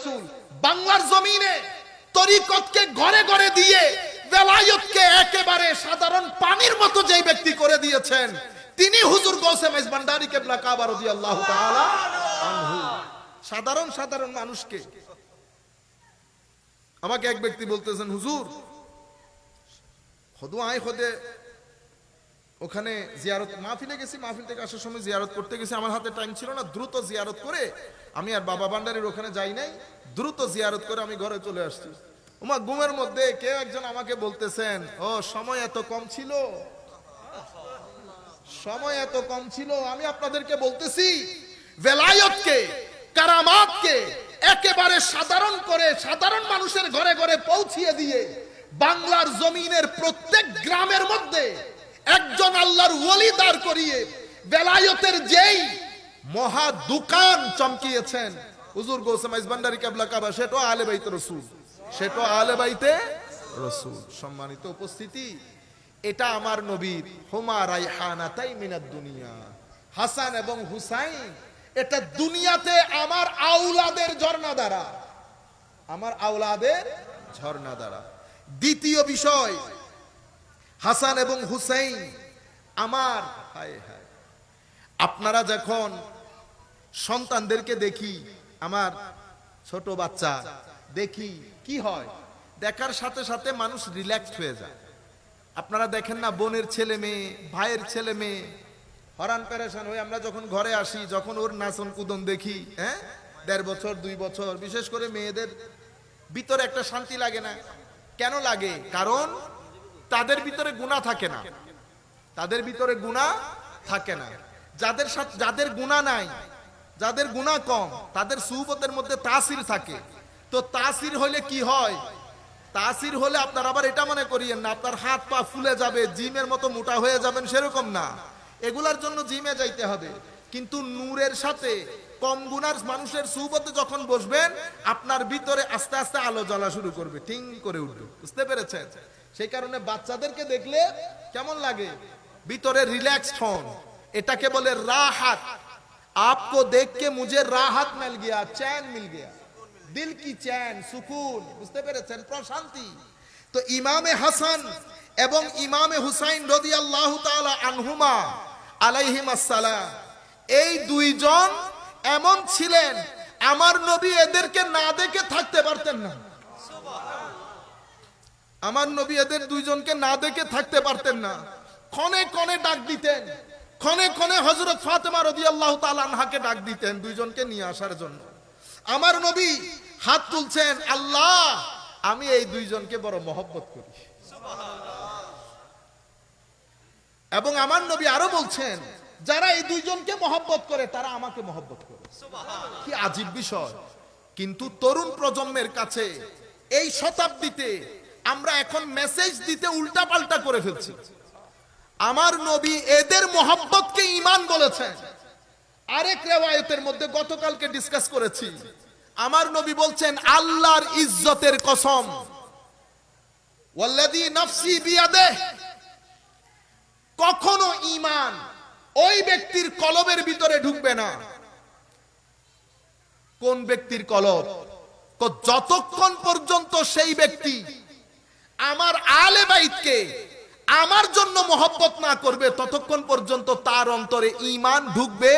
রসুল বাংলার জমিনে তরিকতকে ঘরে ঘরে দিয়ে বেলায়তকে একেবারে সাধারণ পানির মতো যেই ব্যক্তি করে দিয়েছেন, তিনি হুজুর গৌসে মাইজ ভান্ডারি কেবলা কাবা তাআলা আনহু। সাধারণ সাধারণ মানুষকে। আমাকে এক ব্যক্তি বলতেছেন, হুজুর হদু আয় হদে ওখানে জিয়ারত, মাহফিলে গেছি, মাহফিল থেকে আসার সময় জিয়ারত করতে গেছি। আমার হাতে টাইম ছিল না, দ্রুত জিয়ারত করে আমি আর বাবা ভান্ডারের ওখানে যাই নাই, দ্রুত জিয়ারত করে আমি ঘরে চলে আসছি। ওমা ঘুমের মধ্যে কেউ একজন আমাকে বলতেছেন, ও, সময় এত কম ছিল, সময় এত কম ছিল, আমি আপনাদেরকে বলতেছি ভেলায়তকে কারামাতকে একেবারে সাধারণ করে, সাধারণ মানুষের ঘরে ঘরে পৌঁছিয়ে দিয়ে বাংলার জমিনের প্রত্যেক গ্রামের মধ্যে আল্লাহর ওলি দাঁড় করিয়ে বেলায়তের যেই মহা দোকান চমকিয়েছেন। হুজুর গৌসেম ভান্ডারি কাবলা কাবা, সেটা আলে বাইতে রসুল, সেটা আলে বাইতে রসুল। সম্মানিত উপস্থিতি, এটা আমার নবীর, হোমা রাইহানাতাই মিনাদ দুনিয়া। হাসান এবং হুসাইন, এটা দুনিয়াতে আমার আউলাদের ঝর্ণা দ্বারা আমার আউলাদের ঝর্ণা দ্বারা দ্বিতীয় বিষয়, হাসান এবং হুসাইন আমার, হায় হায়। আপনারা যখন সন্তানদেরকে দেখি, আমার ছোট বাচ্চা, দেখি কি হয়, দেখার সাথে সাথে মানুষ রিল্যাক্স হয়ে যায়। আপনারা দেখেন না, বোনের ছেলে মেয়ে, ভাইয়ের ছেলে মেয়ে, হরান প্যারেশান হয়ে আমরা যখন ঘরে আসি, যখন ওর নাচন কুদন দেখি হ্যাঁ? দেড় বছর, দুই বছর, বিশেষ করে মেয়েদের ভিতরে একটা শান্তি লাগে না। কেন লাগে? কারণ তাদের ভিতরে গুণা থাকে না। তাদের ভিতরে গুণা থাকে না। যাদের সাথে যাদের গুণা নাই, যাদের গুণা কম, তাদের সুবতের মধ্যে তাসির থাকে। তো তাসির হলে কি হয়? তাসির হলে আপনার আবার এটা মনে করিয়েন না, আপনার হাত পা ফুলে যাবে, জিমের মতো মোটা হয়ে যাবেন সেরকম না। এগুলার জন্য জিমে যাইতে হবে। কিন্তু নূরের সাথে কম গুনার মানুষের সুবতে যখন বসবেন, আপনার ভিতরে আস্তে আস্তে আলো জ্বলা শুরু করবে, টিং করে উঠবে। বুঝতে পেরেছেন? সেই কারণে বাচ্চাদেরকে দেখলে কেমন লাগে? ভিতরে রিল্যাক্সড হন। এটাকে বলে রাহাত। আপকো দেখকে মুঝে রাহাত মিল গিয়া চ্যান মিল গিয়া। দিল কি চ্যান সুকুন। বুঝতে পেরেছেন? প্রশান্তি। তো ইমামে হাসান এবং ইমামে হুসাইন রদি আল্লাহ আনহুমা আলাইহিম আসসালাম, এই দুইজন এমন ছিলেন, আমার নবী এদেরকে না দেখে থাকতে পারতেন না। আমার নবী এদের দুইজনকে না দেখে থাকতে পারতেন না। ক্ষণে ক্ষণে ডাক দিতেন। ক্ষণে ক্ষণে হজরত ফাতেমা রদি আল্লাহ আনহাকে ডাক দিতেন দুইজনকে নিয়ে আসার জন্য। আমার নবী হাত তুলছেন, আল্লাহ, আমি এই দুইজনকে বড় মহব্বত করি। এবং আমার নবী আরও বলছেন, যারা এই দুইজনকে মহব্বত করে, তারা আমাকে মহব্বত করে। কি আজীব বিষয়। কিন্তু তরুণ প্রজন্মের কাছে এই শতাব্দীতে আমরা এখন মেসেজ দিতে উল্টা পাল্টা করে ফেলছি। আমার নবী এদের মহব্বতকে ইমান বলেছেন। আরেক রেওয়ায়তের মধ্যে গতকালকে ডিসকাস করেছি। আমার নবী বলছেন, আল্লাহর ইজ্জতের কসম। কখনো ঈমান ওই ব্যক্তির কলবের ভিতরে ঢুকবে না। কোন ব্যক্তির কলব? যতক্ষণ পর্যন্ত সেই ব্যক্তি আমার আলে বাইতকে আমার জন্য মহব্বত না করবে ততক্ষণ পর্যন্ত তার অন্তরে ইমান ঢুকবে